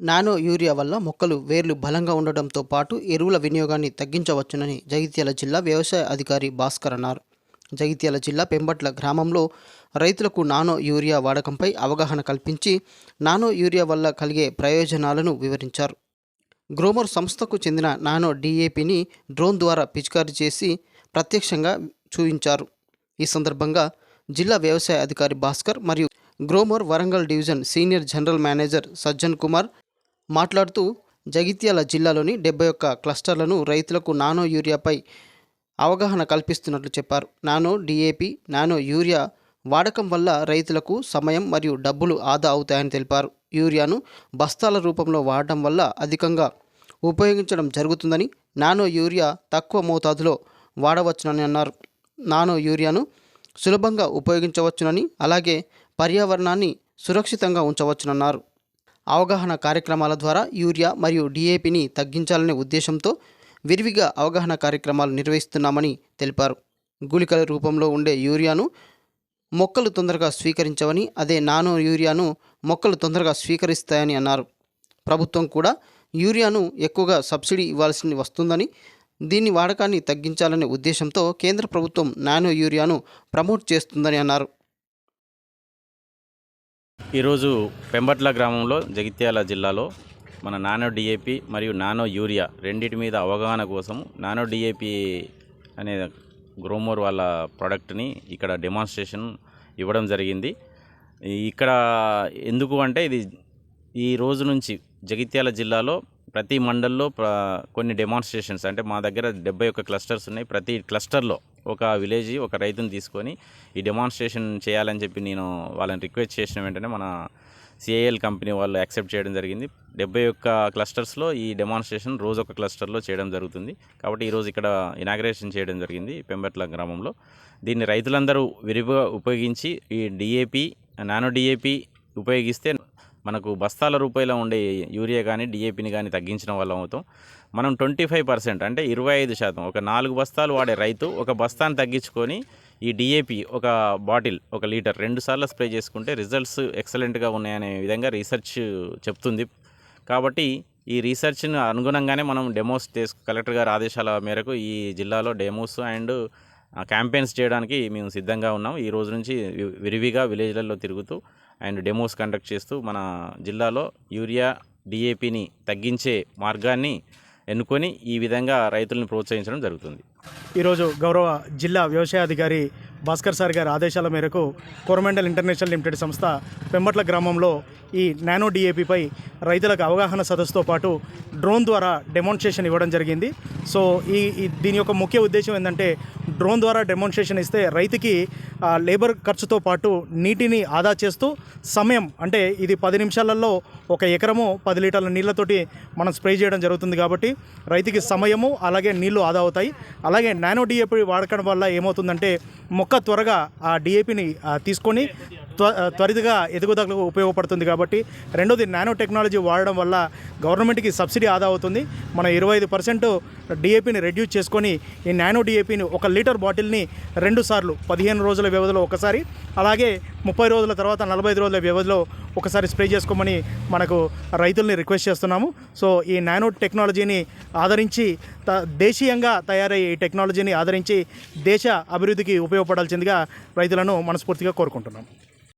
Nano urea వల్ల మొక్కలు వేర్లు బలంగా ఉండడంతో పాటు ఎరువుల వినియోగాన్ని తగ్గించవచ్చునని జగిత్యాల జిల్లా వ్యవసాయ అధికారి భాస్కర్ అన్నారు. జగిత్యాల జిల్లా పెంబట్ల గ్రామంలో రైతులకు నానో యూరియా వాడకంపై అవగాహన కల్పించి నానో యూరియా వల్ల కలిగే ప్రయోజనాలను వివరించారు. గ్రోమర్ సంస్థకు చెందిన నానో డిఏపిని డ్రోన్ ద్వారా పిచికారీ చేసి ప్రత్యక్షంగా చూపించారు. ఈ సందర్భంగా జిల్లా వ్యవసాయ అధికారి భాస్కర్ మరియు Gromor Warangal division senior general manager Sajjan Kumar మాట్లాడుతూ జగిత్యాల జిల్లాలోని డెబ్బై ఒక్క క్లస్టర్లను రైతులకు నానో యూరియాపై అవగాహన కల్పిస్తున్నట్లు చెప్పారు. నానో డిఏపి నానో యూరియా వాడకం వల్ల రైతులకు సమయం మరియు డబ్బులు ఆదా అవుతాయని తెలిపారు. యూరియాను బస్తాల రూపంలో వాడడం వల్ల అధికంగా ఉపయోగించడం జరుగుతుందని నానో యూరియా తక్కువ మోతాదులో వాడవచ్చునని అన్నారు. నానో యూరియాను సులభంగా ఉపయోగించవచ్చునని అలాగే పర్యావరణాన్ని సురక్షితంగా ఉంచవచ్చునన్నారు. అవగాహన కార్యక్రమాల ద్వారా యూరియా మరియు డిఏపిని తగ్గించాలనే ఉద్దేశంతో విరివిగా అవగాహన కార్యక్రమాలు నిర్వహిస్తున్నామని తెలిపారు. గుళికల రూపంలో ఉండే యూరియాను మొక్కలు తొందరగా స్వీకరించవని అదే నానో యూరియాను మొక్కలు తొందరగా స్వీకరిస్తాయని అన్నారు. ప్రభుత్వం కూడా యూరియాను ఎక్కువగా సబ్సిడీ ఇవ్వాల్సి వస్తుందని దీని వాడకాన్ని తగ్గించాలనే ఉద్దేశంతో కేంద్ర ప్రభుత్వం నానో యూరియాను ప్రమోట్ చేస్తుందని అన్నారు. ఈరోజు పెంబట్ల గ్రామంలో జగిత్యాల జిల్లాలో మన నానో డిఏపి మరియు నానో యూరియా రెండింటి మీద అవగాహన కోసం నానో డిఏపి అనే గ్రోమోర్ వాళ్ళ ప్రోడక్ట్ని ఇక్కడ డెమాన్స్ట్రేషన్ ఇవ్వడం జరిగింది. ఇక్కడ ఎందుకు అంటే ఇది ఈ రోజు నుంచి జగిత్యాల జిల్లాలో ప్రతి మండల్లో కొన్ని డెమాన్స్ట్రేషన్స్ అంటే మా దగ్గర డెబ్బై ఒక్క క్లస్టర్స్ ఉన్నాయి. ప్రతి క్లస్టర్లో ఒక విలేజ్ ఒక రైతుని తీసుకొని ఈ డెమాన్స్ట్రేషన్ చేయాలని చెప్పి నేను వాళ్ళని రిక్వెస్ట్ చేసిన వెంటనే మన సిఐఎల్ కంపెనీ వాళ్ళు యాక్సెప్ట్ చేయడం జరిగింది. డెబ్బై ఒక్క క్లస్టర్స్లో ఈ డెమాన్స్ట్రేషన్ రోజు ఒక క్లస్టర్లో చేయడం జరుగుతుంది. కాబట్టి ఈరోజు ఇక్కడ ఇనాగ్రేషన్ చేయడం జరిగింది పెంబట్ల గ్రామంలో. దీన్ని రైతులందరూ విరివిగా ఉపయోగించి ఈ డిఏపి నానో డిఏపి ఉపయోగిస్తే మనకు బస్తాల రూపాయల ఉండే యూరియా కానీ డిఏపిని కానీ తగ్గించిన వాళ్ళం అవుతాం. మనం ట్వంటీ ఫైవ్ పర్సెంట్ అంటే ఇరవై ఐదు శాతం ఒక నాలుగు బస్తాలు వాడే రైతు ఒక బస్తాను తగ్గించుకొని ఈ డిఏపి ఒక బాటిల్ ఒక లీటర్ రెండు సార్లు స్ప్రే చేసుకుంటే రిజల్ట్స్ ఎక్సలెంట్గా ఉన్నాయనే విధంగా రీసెర్చ్ చెప్తుంది. కాబట్టి ఈ రీసెర్చ్ను అనుగుణంగానే మనం డెమోస్ చేసు కలెక్టర్ గారి ఆదేశాల మేరకు ఈ జిల్లాలో డెమోస్ అండ్ క్యాంపెయిన్స్ చేయడానికి మేము సిద్ధంగా ఉన్నాం. ఈ రోజు నుంచి విరివిగా విలేజ్లలో తిరుగుతూ అండ్ డెమోస్ కండక్ట్ చేస్తూ మన జిల్లాలో యూరియా డిఏపిని తగ్గించే మార్గాన్ని ఎన్నుకొని ఈ విధంగా రైతులను ప్రోత్సహించడం జరుగుతుంది. ఈరోజు గౌరవ జిల్లా వ్యవసాయాధికారి భాస్కర్ సార్ గారి ఆదేశాల మేరకు కోరమండల్ ఇంటర్నేషనల్ లిమిటెడ్ సంస్థ పెంబట్ల గ్రామంలో ఈ నానో డిఏపిపై రైతులకు అవగాహన సదస్సుతో పాటు డ్రోన్ ద్వారా డెమాన్స్ట్రేషన్ ఇవ్వడం జరిగింది. సో ఈ దీని యొక్క ముఖ్య ఉద్దేశం ఏంటంటే డ్రోన్ ద్వారా డెమోన్స్ట్రేషన్ ఇస్తే రైతుకి లేబర్ ఖర్చుతో పాటు నీటిని ఆదా చేస్తూ సమయం అంటే ఇది పది నిమిషాలలో ఒక ఎకరము పది లీటర్ల నీళ్ళతోటి మనం స్ప్రే చేయడం జరుగుతుంది కాబట్టి రైతుకి సమయము అలాగే నీళ్ళు ఆదా అవుతాయి. అలాగే నానో డిఏపి వాడకడం వల్ల ఏమవుతుందంటే మొక్క త్వరగా ఆ డిఏపిని తీసుకొని త్వరితగా ఎదుగుదలకు ఉపయోగపడుతుంది కాబట్టి రెండోది నానో టెక్నాలజీ వాడడం వల్ల గవర్నమెంట్కి సబ్సిడీ ఆదా అవుతుంది. మనం ఇరవై ఐదు పర్సెంట్ డిఏపిని రెడ్యూస్ చేసుకొని ఈ నానో డిఏపిని ఒక లీటర్ బాటిల్ని రెండు సార్లు పదిహేను రోజుల వ్యవధిలో ఒకసారి అలాగే ముప్పై రోజుల తర్వాత నలభై ఐదు రోజుల వ్యవధిలో ఒకసారి స్ప్రే చేసుకోమని మనకు రైతుల్ని రిక్వెస్ట్ చేస్తున్నాము. సో ఈ నానో టెక్నాలజీని ఆదరించి త దేశీయంగా తయారయ్యే ఈ టెక్నాలజీని ఆదరించి దేశ అభివృద్ధికి ఉపయోగపడాల్సిందిగా రైతులను మనస్ఫూర్తిగా కోరుకుంటున్నాం